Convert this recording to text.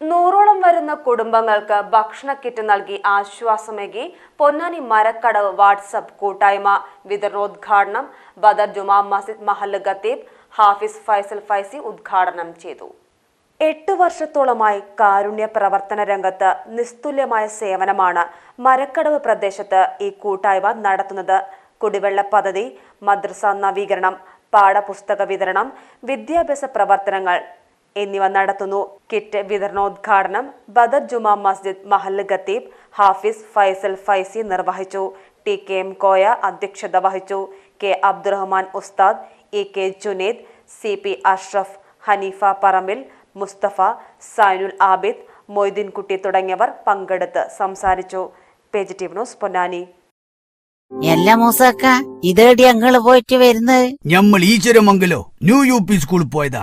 നൂറോളം വരുന്ന കുടുംബങ്ങൾക്ക് ഭക്ഷണ കിറ്റ് നൽകി ആശ്വാസമേകി പൊന്നാനി മരക്കടവ് വാട്സപ്പ് കൂട്ടായ്മ. വിതരണോദ്ഘാടനം ബദർ ജുമാ മസ്ജിദ് മഹല്ല് ഖത്തീബ് ഹാഫിസ് ഫൈസൽ ഫൈസി ഉദ്ഘാടനം ചെയ്തു. എട്ട് വർഷത്തോളമായി കാരുണ്യ പ്രവർത്തന രംഗത്ത് നിസ്തുല്യമായ സേവനമാണ് മരക്കടവ് പ്രദേശത്ത് ഈ കൂട്ടായ്മ നടത്തുന്നത്. കുടിവെള്ള പദ്ധതി മദ്രസ നവീകരണം പാഠപുസ്തക വിതരണം വിദ്യാഭ്യാസ പ്രവർത്തനങ്ങൾ എന്നിവ നടത്തുന്നു. കിറ്റ് വിതരണോദ്ഘാടനം ബദർ ജുമാ മസ്ജിദ് മഹല്ല് ഖത്തീബ് ഹാഫിസ് ഫൈസൽ ഫൈസി നിർവഹിച്ചു. ടി കെ എം കോയ അധ്യക്ഷത വഹിച്ചു. K Abdurahman Ustad E K Juned C P Ashraf Hanifa Parambil Musthafa Zainul Abid Moideenkutty തുടങ്ങിയവർ പങ്കെടുത്ത് സംസാരിച്ചു. Positive news Ponnani. എല്ലാ മൂസക്ക ഇതേടി ഞങ്ങൾ പോയിട്ട് വരുന്നത്? ഞമ്മൾ ഈശ്വരമംഗലോ ന്യൂ യു പി സ്കൂളിൽ പോയതാ.